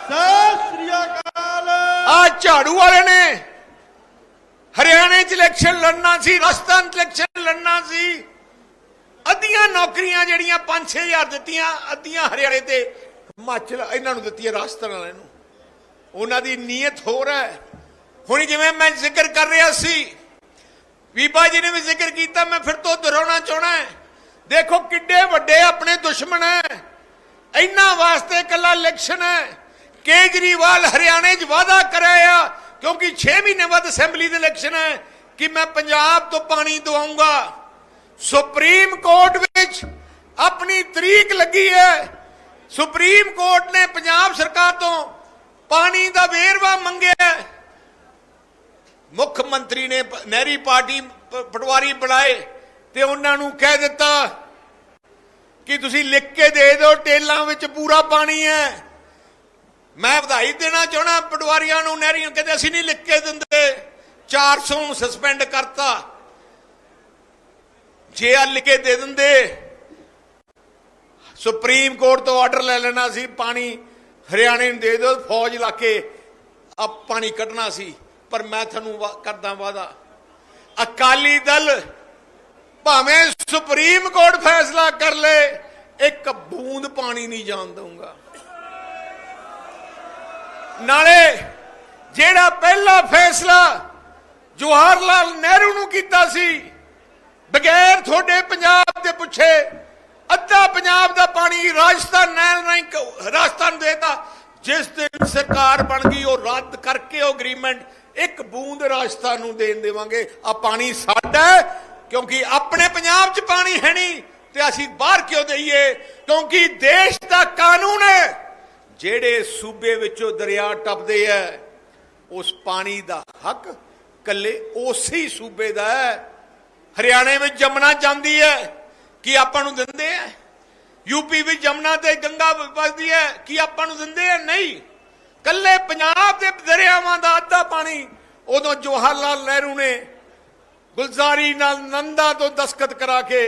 ਸਤਿ ਸ੍ਰੀ ਅਕਾਲ। ਆ ਝਾੜੂ ਵਾਲੇ ਨੇ। ਹਰਿਆਣੇ 'ਚ ਇਲੈਕਸ਼ਨ ਲੜਨਾ ਸੀ, ਰਾਜਸਥਾਨ 'ਚ ਇਲੈਕਸ਼ਨ ਲੜਨਾ ਸੀ। ਅੱਧੀਆਂ ਨੌਕਰੀਆਂ ਜਿਹੜੀਆਂ 5-6000 ਦਿੱਤੀਆਂ, ਅੱਧੀਆਂ ਹਰਿਆਣੇ ਤੇ ਹਿਮਾਚਲ, ਇਹਨਾਂ ਨੂੰ ਦਿੱਤੀਆਂ, ਰਾਜਸਥਾਨ ਵਾਲਿਆਂ ਨੂੰ। ਉਹਨਾਂ ਦੀ ਨੀਅਤ ਹੋਰ ਹੈ। ਹੁਣ ਜਿਵੇਂ ਮੈਂ ਜ਼ਿਕਰ ਕਰ ਰਿਹਾ ਸੀ ਬੀਬਾ ਜੀ ਨੇ ਵੀ ਜ਼ਿਕਰ ਕੀਤਾ, ਮੈਂ ਫਿਰ ਤੋਂ ਦੁਹਰਾਉਣਾ ਚਾਹਣਾ ਹੈ। ਦੇਖੋ ਕਿੱਡੇ ਵੱਡੇ ਆਪਣੇ ਦੁਸ਼ਮਣ ਹੈ। ਇਹਨਾਂ ਵਾਸਤੇ ਕੱਲਾ ਇਲੈਕਸ਼ਨ ਹੈ। ਕੇਜਰੀਵਾਲ ਹਰਿਆਣੇ 'ਚ ਵਾਅਦਾ ਕਰਾਇਆ ਕਿਉਂਕਿ 6 ਮਹੀਨੇ ਬਾਅਦ ਅਸੈਂਬਲੀ ਦੇ ਇਲੈਕਸ਼ਨ ਹੈ ਕਿ ਮੈਂ ਪੰਜਾਬ ਤੋਂ ਪਾਣੀ ਦਵਾਉਂਗਾ। ਸੁਪਰੀਮ ਕੋਰਟ ਵਿੱਚ ਆਪਣੀ ਤਰੀਕ ਲੱਗੀ ਹੈ। ਸੁਪਰੀਮ ਕੋਰਟ ਨੇ ਪੰਜਾਬ ਸਰਕਾਰ ਤੋਂ ਪਾਣੀ ਦਾ ਵੇਰਵਾ ਮੰਗਿਆ ਮੁੱਖ ਮੰਤਰੀ ਨੇ ਨਹਿਰੀ ਪਾਰਟੀ ਪਟਵਾਰੀ ਬਣਾਏ ਤੇ ਉਹਨਾਂ ਨੂੰ ਕਹਿ ਦਿੱਤਾ ਕਿ ਤੁਸੀਂ ਲਿਖ ਕੇ ਦੇ ਦਿਓ, ਟੇਲਾਂ ਵਿੱਚ ਪੂਰਾ ਪਾਣੀ ਹੈ। ਮੈਂ ਵਧਾਈ ਦੇਣਾ ਚਾਹਣਾ ਪਟਵਾਰੀਆਂ ਨੂੰ, ਨਹਿਰੀਆਂ ਕਹਿੰਦੇ ਅਸੀਂ ਨਹੀਂ ਲਿਖ ਕੇ ਦਿੰਦੇ। 400 ਨੂੰ ਸਸਪੈਂਡ ਕਰਤਾ। ਜੇ ਆ ਲਿਖ ਕੇ ਦੇ ਦਿੰਦੇ, ਸੁਪਰੀਮ ਕੋਰਟ ਤੋਂ ਆਰਡਰ ਲੈ ਲੈਣਾ ਸੀ, ਪਾਣੀ ਹਰਿਆਣੇ ਨੂੰ ਦੇ ਦਿਓ, ਫੌਜ ਲਾ ਕੇ ਆ ਪਾਣੀ ਕੱਢਣਾ ਸੀ। ਪਰ ਮੈਂ ਤੁਹਾਨੂੰ ਵਾ- ਕਰਦਾ ਵਾਦਾ ਅਕਾਲੀ ਦਲ ਭਾਵੇਂ ਸੁਪਰੀਮ ਕੋਰਟ ਫੈਸਲਾ ਕਰ ਲੇ, ਇੱਕ ਬੂੰਦ ਪਾਣੀ ਨਹੀਂ ਜਾਣ ਦਊਗਾ। ਨਾਲੇ ਜਿਹੜਾ ਪਹਿਲਾ ਫੈਸਲਾ ਜਵਾਹਰ ਲਾਲ ਨਹਿਰੂ ਨੂੰ ਕੀਤਾ ਸੀ, ਬਗੈਰ ਤੁਹਾਡੇ ਪੰਜਾਬ ਦੇ ਪੁੱਛੇ, ਅੱਧਾ ਪੰਜਾਬ ਦਾ ਪਾਣੀ ਰਾਜਸਥਾਨ ਨਹਿਰ ਰਾਹੀਂ ਰਾਜਸਥਾਨ ਦੇਤਾ, ਜਿਸ ਦਿਨ ਸਰਕਾਰ ਬਣ ਗਈ, ਉਹ ਰੱਦ ਕਰਕੇ ਉਹ ਐਗਰੀਮੈਂਟ ਇੱਕ ਬੂੰਦ ਰਾਜਸਥਾਨ ਨੂੰ ਦੇਣ ਦੇਵਾਂਗੇ। ਆ ਪਾਣੀ ਸਾਡਾ ਕਿਉਂਕਿ ਆਪਣੇ ਪੰਜਾਬ 'ਚ ਪਾਣੀ ਹੈ ਨਹੀਂ, ਤੇ ਅਸੀਂ ਬਾਹਰ ਕਿਉਂ ਦਈਏ? ਕਿਉਂਕਿ ਦੇਸ਼ ਦਾ ਕਾਨੂੰਨ ਹੈ ਜਿਹੜੇ ਸੂਬੇ ਵਿੱਚੋਂ ਦਰਿਆ ਟੱਪਦੇ ਐ, ਉਸ ਪਾਣੀ ਦਾ ਹੱਕ ਕੱਲੇ ਉਸੇ ਸੂਬੇ ਦਾ ਹੈ ਹਰਿਆਣੇ ਵਿੱਚ ਜਮਨਾ ਜਾਂਦੀ ਹੈ ਕੀ ਆਪਾਂ ਨੂੰ ਦਿੰਦੇ ਆ ਯੂਪੀ ਵਿੱਚ ਜਮਨਾ ਤੇ ਗੰਗਾ ਵਗਦੀ ਹੈ ਕੀ ਆਪਾਂ ਨੂੰ ਦਿੰਦੇ ਆ ਨਹੀਂ। ਕੱਲੇ ਪੰਜਾਬ ਦੇ ਦਰਿਆਵਾਂ ਦਾ ਅੱਧਾ ਪਾਣੀ ਉਦੋਂ ਜਵਾਹਰ ਲਾਲ ਨਹਿਰੂ ਨੇ ਗੁਲਜ਼ਾਰੀ ਨਾਲ ਨੰਦਾ ਤੋਂ ਦਸਖਤ ਕਰਾ ਕੇ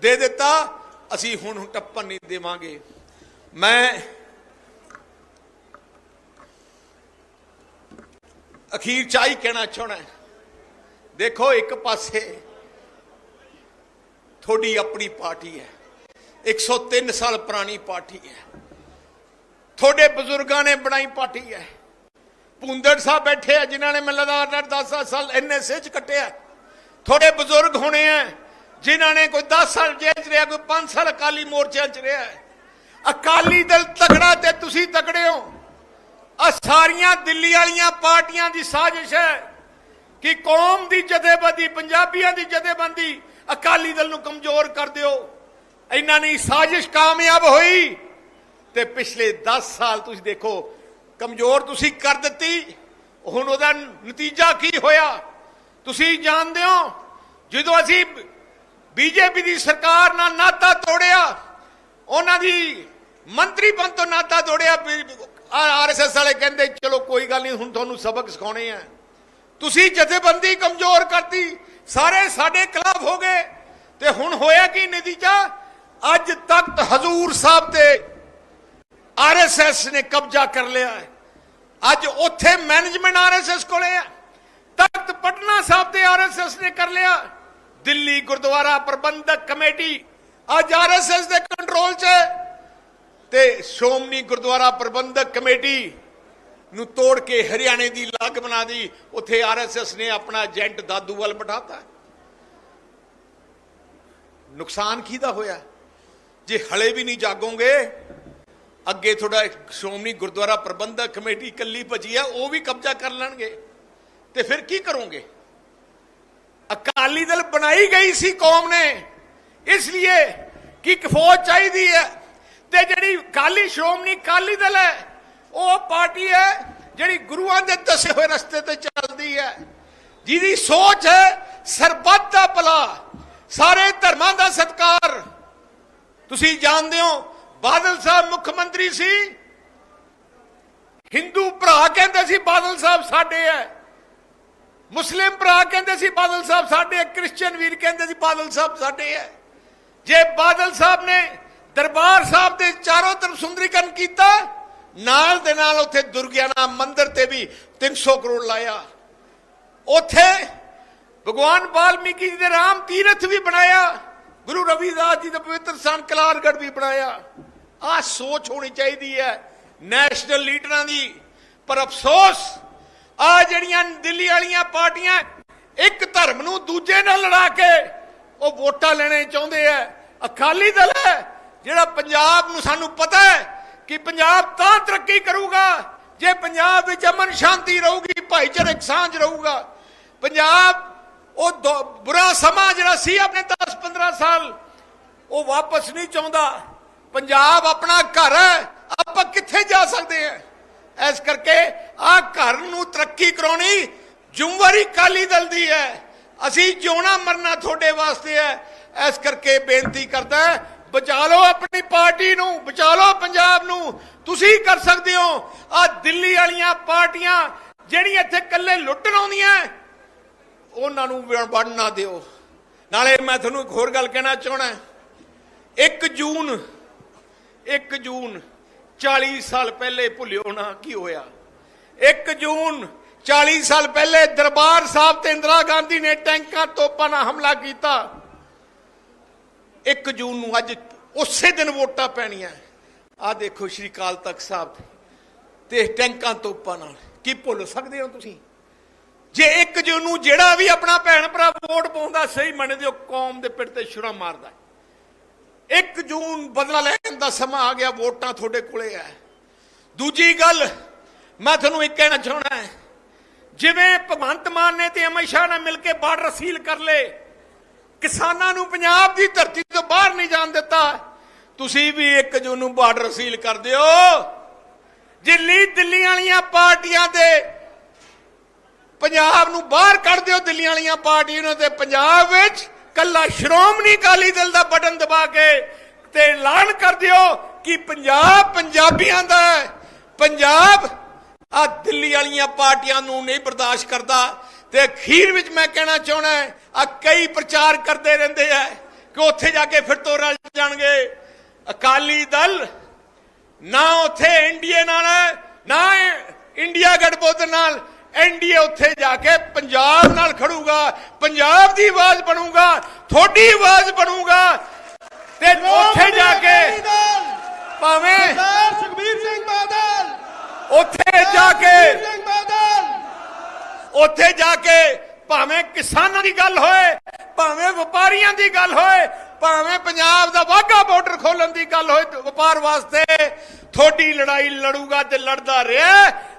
ਦੇ ਦਿੱਤਾ, ਅਸੀਂ ਹੁਣ ਟੱਪਣ ਨਹੀਂ ਦੇਵਾਂਗੇ। ਮੈਂ ਅਖੀਰ ਚਾਹੀ ਕਹਿਣਾ ਚਾਹਣਾ ਦੇਖੋ, ਇੱਕ ਪਾਸੇ ਤੁਹਾਡੀ ਆਪਣੀ ਪਾਰਟੀ ਹੈ। 103 ਸਾਲ ਪੁਰਾਣੀ ਪਾਰਟੀ ਹੈ। ਤੁਹਾਡੇ ਬਜ਼ੁਰਗਾਂ ਨੇ ਬਣਾਈ ਪਾਰਟੀ ਹੈ। ਪੁੰਦੜ ਸਾਹਿਬ ਬੈਠੇ ਆ, ਜਿਨ੍ਹਾਂ ਨੇ ਮੈਨੂੰ ਲੱਗਦਾ 10 ਸਾਲ ਐਨਐਸਏ ਚ ਕੱਟਿਆ ਤੁਹਾਡੇ ਬਜ਼ੁਰਗ ਹੋਣੇ ਆ, ਜਿਨ੍ਹਾਂ ਨੇ ਕੋਈ 10 ਸਾਲ ਜੇਲ੍ਹ ਚ ਰਿਹਾ, ਕੋਈ 5 ਸਾਲ ਅਕਾਲੀ ਮੋਰਚਿਆਂ ਚ ਰਿਹਾ ਅਕਾਲੀ ਦਲ ਤਕੜਾ ਤੇ ਤੁਸੀਂ ਤਕੜੇ ਹੋ। ਆ ਸਾਰੀਆਂ ਦਿੱਲੀ ਵਾਲੀਆਂ ਪਾਰਟੀਆਂ ਦੀ ਸਾਜ਼ਿਸ਼ ਹੈ ਕਿ ਕੌਮ ਦੀ ਜਥੇਬੰਦੀ, ਪੰਜਾਬੀਆਂ ਦੀ ਜਥੇਬੰਦੀ ਅਕਾਲੀ ਦਲ ਨੂੰ ਕਮਜ਼ੋਰ ਕਰ ਦਿਓ। ਇਹਨਾਂ ਨੇ ਸਾਜ਼ਿਸ਼ ਕਾਮਯਾਬ ਹੋਈ ਤੇ ਪਿਛਲੇ 10 ਸਾਲ ਤੁਸੀਂ ਦੇਖੋ, ਕਮਜ਼ੋਰ ਤੁਸੀਂ ਕਰ ਦਿੱਤੀ। ਹੁਣ ਉਹਦਾ ਨਤੀਜਾ ਕੀ ਹੋਇਆ? ਤੁਸੀਂ ਜਾਣਦੇ ਹੋ, ਜਦੋਂ ਅਸੀਂ ਬੀਜੇਪੀ ਦੀ ਸਰਕਾਰ ਨਾਲ ਨਾਤਾ ਤੋੜਿਆ, ਉਹਨਾਂ ਦੀ ਮੰਤਰੀ ਪਦ ਤੋਂ ਨਾਤਾ ਤੋੜਿਆ ਆਰਐਸਐਸ ਵਾਲੇ ਕਹਿੰਦੇ, ਚਲੋ ਕੋਈ ਗੱਲ ਨਹੀਂ, ਹੁਣ ਤੁਹਾਨੂੰ ਸਬਕ ਸਿਖਾਉਣੇ ਆ। ਤੁਸੀਂ ਜਥੇਬੰਦੀ ਕਮਜ਼ੋਰ ਕਰਤੀ, ਸਾਰੇ ਸਾਡੇ ਖਿਲਾਫ ਹੋ ਗਏ। ਤੇ ਹੁਣ ਹੋਇਆ ਕੀ ਨਤੀਜਾ ਅੱਜ ਤੱਕ ਹਜ਼ੂਰ ਸਾਹਿਬ ਤੇ ਆਰਐਸਐਸ ਨੇ ਕਬਜ਼ਾ ਕਰ ਲਿਆ ਹੈ। ਅੱਜ ਉੱਥੇ ਮੈਨੇਜਮੈਂਟ ਆਰਐਸਐਸ ਕੋਲੇ ਹੈ ਤਖਤ ਪਟਨਾ ਸਾਹਿਬ ਤੇ ਆਰਐਸਐਸ ਨੇ ਕਰ ਲਿਆ। ਦਿੱਲੀ ਗੁਰਦੁਆਰਾ ਪ੍ਰਬੰਧਕ ਕਮੇਟੀ ਅੱਜ ਆਰਐਸਐਸ ਦੇ ਕੰਟਰੋਲ 'ਚ ਹੈ। ਤੇ ਸ਼੍ਰੋਮਣੀ ਗੁਰਦੁਆਰਾ ਪ੍ਰਬੰਧਕ ਕਮੇਟੀ ਨੂੰ ਤੋੜ ਕੇ ਹਰਿਆਣੇ ਦੀ ਲੱਗ ਬਣਾ ਦੀ। ਉੱਥੇ ਆਰਐਸਐਸ ਨੇ ਆਪਣਾ ਏਜੰਟ ਦਾਦੂ ਵੱਲ ਬਿਠਾਤਾ। ਨੁਕਸਾਨ ਕਿਹਦਾ ਹੋਇਆ? ਜੇ ਹਲੇ ਵੀ ਨਹੀਂ ਜਾਗੋਗੇ, ਅੱਗੇ ਤੁਹਾਡਾ ਸ਼੍ਰੋਮਣੀ ਗੁਰਦੁਆਰਾ ਪ੍ਰਬੰਧਕ ਕਮੇਟੀ ਕੱਲੀ ਭਜੀ ਆ, ਉਹ ਵੀ ਕਬਜ਼ਾ ਕਰ ਲੈਣਗੇ। ਤੇ ਫਿਰ ਕੀ ਕਰੋਗੇ? ਅਕਾਲੀ ਦਲ ਬਣਾਈ ਗਈ ਸੀ ਕੌਮ ਨੇ। ਇਸ ਲਈ ਕਿ ਇੱਕ ਫੌਜ ਚਾਹੀਦੀ ਹੈ ਤੇ ਜਿਹੜੀ ਕਾਲੀ ਸ਼੍ਰੋਮਣੀ ਕਾਲੀ ਦਲ ਹੈ, ਉਹ ਪਾਰਟੀ ਹੈ ਜਿਹੜੀ ਗੁਰੂਆਂ ਦੇ ਦੱਸੇ ਹੋਏ ਰਸਤੇ ਤੇ ਚੱਲਦੀ ਹੈ। ਜਿਹਦੀ ਸੋਚ ਹੈ ਸਰਬੱਤ ਦਾ ਭਲਾ, ਸਾਰੇ ਧਰਮਾਂ ਦਾ ਸਤਕਾਰ। ਤੁਸੀਂ ਜਾਣਦੇ ਹੋ, ਬਾਦਲ ਸਾਹਿਬ ਮੁੱਖ ਮੰਤਰੀ ਸੀ। ਹਿੰਦੂ ਭਰਾ ਕਹਿੰਦੇ ਸੀ, ਬਾਦਲ ਸਾਹਿਬ ਸਾਡੇ ਹੈ। ਮੁਸਲਿਮ ਭਰਾ ਕਹਿੰਦੇ ਸੀ, ਬਾਦਲ ਸਾਹਿਬ ਸਾਡੇ ਹੈ। ਕ੍ਰਿਸਚੀਅਨ ਵੀਰ ਕਹਿੰਦੇ ਸੀ, ਬਾਦਲ ਸਾਹਿਬ ਸਾਡੇ ਹੈ। ਜੇ ਬਾਦਲ ਸਾਹਿਬ ਨੇ ਦਰਬਾਰ ਸਾਹਿਬ ਦੇ ਚਾਰੋਂ ਤਰਫ ਸੁੰਦਰੀਕਰਨ ਕੀਤਾ। ਨਾਲ ਦੇ ਨਾਲ ਉੱਥੇ ਦੁਰਗਿਆਨਾ ਮੰਦਿਰ ਤੇ ਵੀ 300 ਕਰੋੜ ਲਾਇਆ। ਉੱਥੇ ਭਗਵਾਨ ਵਾਲਮੀਕੀ ਜੀ ਦੇ ਰਾਮ ਤੀਰਥ ਵੀ ਬਣਾਇਆ। ਗੁਰੂ ਰਵਿਦਾਸ ਜੀ ਦਾ ਪਵਿੱਤਰ ਸਥਾਨ ਕਲਾਰਗੜ ਵੀ ਬਣਾਇਆ। ਆਹ ਸੋਚ ਹੋਣੀ ਚਾਹੀਦੀ ਹੈ ਨੈਸ਼ਨਲ ਲੀਡਰਾਂ ਦੀ। ਪਰ ਅਫਸੋਸ ਆ ਜਿਹੜੀਆਂ ਦਿੱਲੀ ਵਾਲੀਆਂ ਪਾਰਟੀਆਂ ਇੱਕ ਧਰਮ ਨੂੰ ਦੂਜੇ ਨਾਲ ਲੜਾ ਕੇ ਉਹ ਵੋਟਾਂ ਲੈਣੇ ਚਾਹੁੰਦੇ ਆ। ਅਕਾਲੀ ਦਲ ਜਿਹੜਾ ਪੰਜਾਬ ਨੂੰ ਸਾਨੂੰ ਪਤਾ ਹੈ ਕਿ ਪੰਜਾਬ ਤਾਂ ਤਰੱਕੀ ਕਰੂਗਾ, ਜੇ ਪੰਜਾਬ ਵਿੱਚ ਅਮਨ ਸ਼ਾਂਤੀ ਰਹੂਗੀ, ਭਾਈਚਾਰਕ ਸਾਂਝ ਰਹੂਗਾ। ਪੰਜਾਬ ਉਹ ਬੁਰਾ ਸਮਾਂ ਜਿਹੜਾ ਸੀ ਆਪਣੇ 10-15 ਸਾਲ, ਉਹ ਵਾਪਸ ਨਹੀਂ ਚਾਹੁੰਦਾ। ਪੰਜਾਬ ਆਪਣਾ ਘਰ ਹੈ, ਆਪਾਂ ਕਿੱਥੇ ਜਾ ਸਕਦੇ ਹਾਂ? ਇਸ ਕਰਕੇ ਆ ਘਰ ਨੂੰ ਤਰੱਕੀ ਕਰਾਉਣੀ ਜ਼ਿੰਮੇਵਾਰੀ ਕਾਲੀ ਦਲ ਦੀ ਹੈ। ਅਸੀਂ ਜਿਉਣਾ ਮਰਨਾ ਤੁਹਾਡੇ ਵਾਸਤੇ ਹੈ। ਇਸ ਕਰਕੇ ਬੇਨਤੀ ਕਰਦਾ ਬਚਾ ਲਓ ਆਪਣੀ ਪਾਰਟੀ ਨੂੰ, ਬਚਾ ਲਓ ਪੰਜਾਬ ਨੂੰ। ਤੁਸੀਂ ਕਰ ਸਕਦੇ ਹੋ? ਆ ਦਿੱਲੀ ਵਾਲੀਆਂ ਪਾਰਟੀਆਂ ਜਿਹੜੀਆਂ ਇੱਥੇ ਇਕੱਲੇ ਲੁੱਟਣ ਆਉਂਦੀਆਂ, ਉਹਨਾਂ ਨੂੰ ਵੜ ਨਾ ਦਿਓ। ਨਾਲੇ ਮੈਂ ਤੁਹਾਨੂੰ ਇੱਕ ਹੋਰ ਗੱਲ ਕਹਿਣਾ ਚਾਹਣਾ 1 ਜੂਨ 1 ਜੂਨ 40 ਸਾਲ ਪਹਿਲੇ ਭੁੱਲਿਓ ਨਾ ਕੀ ਹੋਇਆ। 1 ਜੂਨ 40 ਸਾਲ ਪਹਿਲੇ ਦਰਬਾਰ ਸਾਹਿਬ ਤੇ ਇੰਦਰਾ ਗਾਂਧੀ ਨੇ ਟੈਂਕਾਂ ਤੋਪਾਂ ਨਾਲ ਹਮਲਾ ਕੀਤਾ। 1 ਜੂਨ ਨੂੰ ਅੱਜ ਉਸੇ ਦਿਨ ਵੋਟਾਂ ਪੈਣੀਆਂ। ਆ ਦੇਖੋ ਸ਼੍ਰੀ ਕਾਲ ਤਖਤ ਸਾਹਿਬ ਤੇ ਟੈਂਕਾਂ ਤੋਪਾਂ ਨਾਲ। ਕੀ ਭੁੱਲ ਸਕਦੇ ਹੋ ਤੁਸੀਂ? ਜੇ 1 ਜੂਨ ਨੂੰ ਜਿਹੜਾ ਵੀ ਆਪਣਾ ਭੈਣ ਭਰਾ ਵੋਟ ਪਾਉਂਦਾ, ਸਹੀ ਮੰਨਦੇ ਹੋ, ਕੌਮ ਦੇ ਪਿੱਠ ਤੇ ਛੁਰਾ ਮਾਰਦਾ ਹੈ। 1 ਜੂਨ ਬਦਲਾ ਲੈਣ ਦਾ ਸਮਾਂ ਆ ਗਿਆ, ਵੋਟਾਂ ਤੁਹਾਡੇ ਕੋਲੇ ਹੈ। ਦੂਜੀ ਗੱਲ, ਮੈਂ ਤੁਹਾਨੂੰ ਇੱਕ ਕਹਿਣਾ ਚਾਹਣਾ ਹੈ। ਜਿਵੇਂ ਭਗਵੰਤ ਮਾਨ ਨੇ ਤੇ ਅਮਿਤ ਸ਼ਾਹ ਨੇ ਮਿਲ ਕੇ ਬਾਰਡਰ ਸੀਲ ਕਰ ਲਏ ਕਿਸਾਨਾਂ ਨੂੰ ਪੰਜਾਬ ਦੀ ਧਰਤੀ ਤੋਂ ਬਾਹਰ ਨਹੀਂ ਜਾਣ ਦਿੱਤਾ। ਤੁਸੀਂ ਵੀ 1 ਜੂਨ ਨੂੰ ਬਾਰਡਰ ਸੀਲ ਕਰ ਦਿਓ। ਦਿੱਲੀ ਦਿੱਲੀ ਵਾਲੀਆਂ ਪਾਰਟੀਆਂ ਦੇ ਪੰਜਾਬ ਨੂੰ ਬਾਹਰ ਕੱਢ ਦਿਓ ਦਿੱਲੀ ਵਾਲੀਆਂ ਪਾਰਟੀਆਂ ਨੂੰ ਤੇ ਪੰਜਾਬ ਵਿੱਚ ਕੱਲਾ ਸ਼੍ਰੋਮਣੀ ਅਕਾਲੀ ਦਲ ਦਾ ਬਟਨ ਦਬਾ ਕੇ ਤੇ ਐਲਾਨ ਕਰ ਦਿਓ ਕਿ ਪੰਜਾਬ ਪੰਜਾਬੀਆਂ ਦਾ ਹੈ। ਪੰਜਾਬ ਆ ਦਿੱਲੀ ਵਾਲੀਆਂ ਪਾਰਟੀਆਂ ਨੂੰ ਨਹੀਂ ਬਰਦਾਸ਼ਤ ਕਰਦਾ। ਤੇ ਅਖੀਰ ਵਿੱਚ ਮੈਂ ਕਹਿਣਾ ਚਾਹਣਾ ਆ ਕਈ ਪ੍ਰਚਾਰ ਕਰਦੇ ਰਹਿੰਦੇ ਆ ਕਿ ਉੱਥੇ ਜਾ ਕੇ ਫਿਰ ਤੋਂ ਰਲ ਜਾਣਗੇ। ਅਕਾਲੀ ਦਲ ਨਾ ਉੱਥੇ ਇੰਡੀਆ ਨਾਲ ਹੈ, ਨਾ ਇੰਡੀਆ ਗਠਬੰਧਨ ਨਾਲ। ਐਨਡੀਏ ਉੱਥੇ ਜਾ ਕੇ ਪੰਜਾਬ ਨਾਲ ਖੜੂਗਾ ਪੰਜਾਬ ਦੀ ਆਵਾਜ਼ ਬਣੂਗਾ ਤੁਹਾਡੀ ਆਵਾਜ਼ ਬਣੂਗਾ ਤੇ ਉੱਥੇ ਜਾ ਕੇ ਭਾਵੇਂ ਸਰਦਾਰ ਸੁਖਬੀਰ ਸਿੰਘ ਬਾਦਲ ਉੱਥੇ ਜਾ ਕੇ ਸੁਖਬੀਰ ਸਿੰਘ ਬਾਦਲ। ਉੱਥੇ ਜਾ ਕੇ ਭਾਵੇਂ ਕਿਸਾਨਾਂ ਦੀ ਗੱਲ ਹੋਏ, ਭਾਵੇਂ ਵਪਾਰੀਆਂ ਦੀ ਗੱਲ ਹੋਏ, ਭਾਵੇਂ ਪੰਜਾਬ ਦਾ ਵਾਘਾ ਬਾਰਡਰ ਖੋਲਣ ਦੀ ਗੱਲ ਹੋਏ ਵਪਾਰ ਵਾਸਤੇ ਥੋੜੀ ਲੜਾਈ ਲੜੂਗਾ ਤੇ ਲੜਦਾ ਰਿਹਾ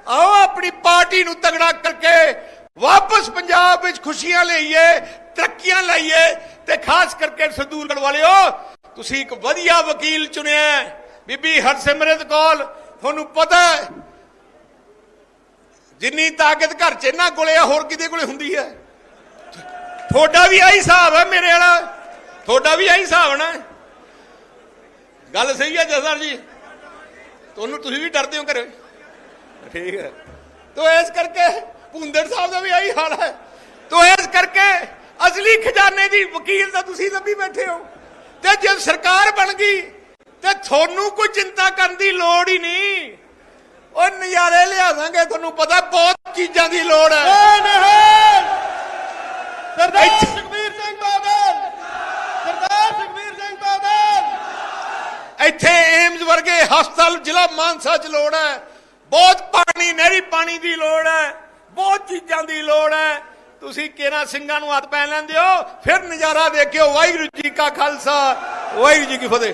ਆਓ ਆਪਣੀ ਪਾਰਟੀ ਨੂੰ ਤਗੜਾ ਕਰਕੇ ਵਾਪਸ ਪੰਜਾਬ ਵਿੱਚ ਖੁਸ਼ੀਆਂ ਲਈਏ, ਤਰੱਕੀਆਂ ਲਈਏ ਤੇ ਖਾਸ ਕਰਕੇ ਸੰਦੂਲਗੜ ਵਾਲਿਓ, ਤੁਸੀਂ ਇੱਕ ਵਧੀਆ ਵਕੀਲ ਚੁਣਿਆ ਬੀਬੀ ਹਰਸਿਮਰਤ ਕੌਰ, ਤੁਹਾਨੂੰ ਪਤਾ ਹੈ ਜਿੰਨੀ ਤਾਕਤ ਘਰ 'ਚ ਇਹਨਾਂ ਕੋਲੇ ਆ, ਹੋਰ ਕਿਤੇ ਕੋਲੇ ਹੁੰਦੀ ਹੈ? ਤੁਹਾਡਾ ਵੀ ਆਹੀ ਹਿਸਾਬ ਹੈ ਮੇਰੇ ਵਾਲਾ। ਤੁਹਾਡਾ ਵੀ ਆਹੀ ਹਿਸਾਬ ਨਾ। ਗੱਲ ਸਹੀ ਹੈ ਜਸਰ ਜੀ? ਤੁਹਾਨੂੰ ਤੁਸੀਂ ਵੀ ਡਰਦੇ ਹੋ ਘਰੇ? ਠੀਕ ਹੈ। ਤੋ ਇਸ ਕਰਕੇ ਭੁੰਦਰ ਸਾਹਿਬ ਦਾ ਵੀ ਆਹੀ ਹਾਲ ਹੈ। ਤੋ ਇਸ ਕਰਕੇ ਅਸਲੀ ਖਜ਼ਾਨੇ ਦੀ ਵਕੀਲ ਤਾਂ ਤੁਸੀਂ ਲੱਭੀ ਬੈਠੇ ਹੋ। ਤੇ ਜੇ ਸਰਕਾਰ ਬਣ ਗਈ, ਤੇ ਤੁਹਾਨੂੰ ਕੋਈ ਚਿੰਤਾ ਕਰਨ ਦੀ ਲੋੜ ਹੀ ਨਹੀਂ। ਉਹ ਨਜ਼ਾਰੇ ਲਿਆਵਾਂਗੇ ਤੁਹਾਨੂੰ ਪਤਾ ਬਹੁਤ ਚੀਜ਼ਾਂ ਦੀ ਲੋੜ ਹੈ। ਏ ਨਿਹਾਲ ਸਰਦਾਰ ਸੁਖਬੀਰ ਸਿੰਘ ਬਾਦਲ। ਸਰਦਾਰ ਸੁਖਬੀਰ ਸਿੰਘ ਬਾਦਲ। ਇੱਥੇ ਏਮਜ਼ ਵਰਗੇ ਹਸਪਤਾਲ ਜ਼ਿਲ੍ਹਾ ਮਾਨਸਾ 'ਚ ਲੋੜ ਹੈ। ਬਹੁਤ ਪਾਣੀ ਨਹਿਰੀ ਪਾਣੀ ਦੀ ਲੋੜ ਹੈ। ਬਹੁਤ ਚੀਜ਼ਾਂ ਦੀ ਲੋੜ ਹੈ। ਤੁਸੀਂ ਕੇਰਾ ਸਿੰਘਾਂ ਨੂੰ ਹੱਥ ਪੈ ਲੈਂਦੇ ਹੋ ਫਿਰ ਨਜ਼ਾਰਾ ਦੇਖਿਓ ਵਾਹਿਗੁਰੂ ਜੀ ਕਾ ਖਾਲਸਾ ਵਾਹਿਗੁਰੂ ਜੀ ਕੀ ਫਤਿਹ।